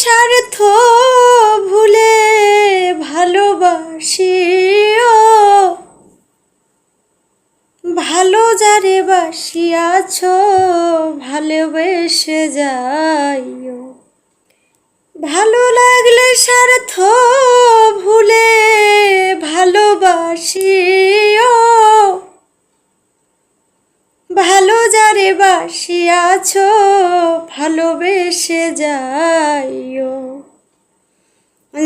স্বার্থ ভুলে ভালোবাসিও। ভালো যারে বাসিয়াছ ভালোবেসে যাইও। ভালো লাগলে স্বার্থ ভুলে ভালোবাসিও। ভালো যারে বাসিয়াছ ভালোবেসে যাইও।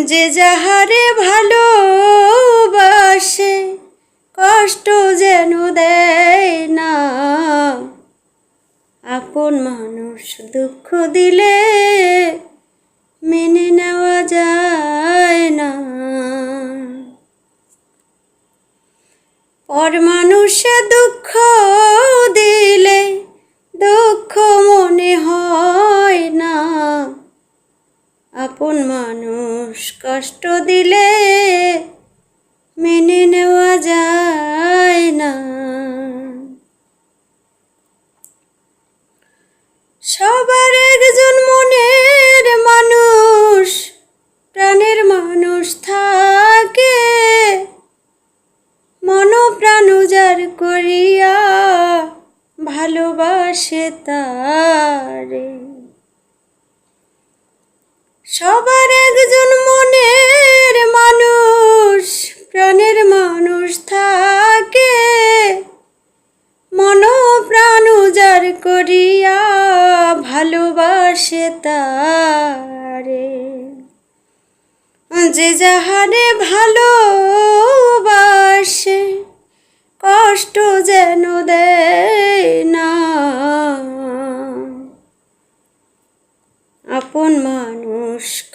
যে যাহারে ভালোবাসে, কষ্ট যেন দেয় না। আপন মানুষ দুঃখ দিলে মেনে নেওয়া যায় না। পর মানুষে দুঃখ দিলে দুঃখ মনে হয় আপন মানুষ কষ্ট দিলে মেনে নেওয়া যায় না। সবার একজন মনের মানুষ, প্রাণের মানুষ থাকে। মন প্রাণ উজার করিয়া ভালোবাসে তারে। সবার একজন মনের মানুষ, প্রাণের মানুষ থাকে। মন প্রাণ উজার করিয়া ভালোবাসে তারে। যে যাহারে ভালোবাসে, কষ্ট যেন দেয় না আপন মানুষ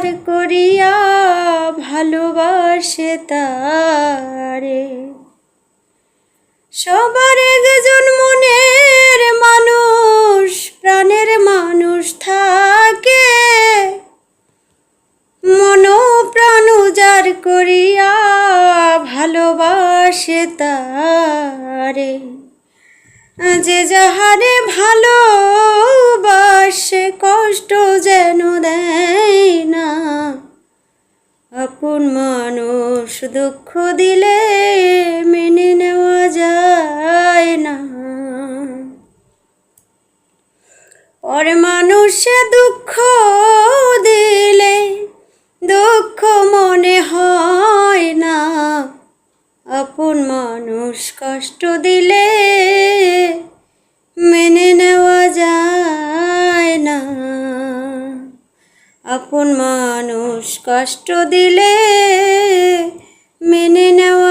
উজার করিয়া ভালোবাসে তারে। সবার একজন মনের মানুষ, প্রাণের মানুষ থাকে। মন প্রাণ উজার করিয়া ভালোবাসে তারে। যে যাহারে ভালোবাসে, কষ্ট দুঃখ দিলে মেনে নেওয়া যায় না। পর মানুষে দুঃখ দিলে দুঃখ মনে হয় না। আপন মানুষ কষ্ট দিলে মেনে নেওয়া যায় না। আপন মানুষ কষ্ট দিলে মেনে নেওয়া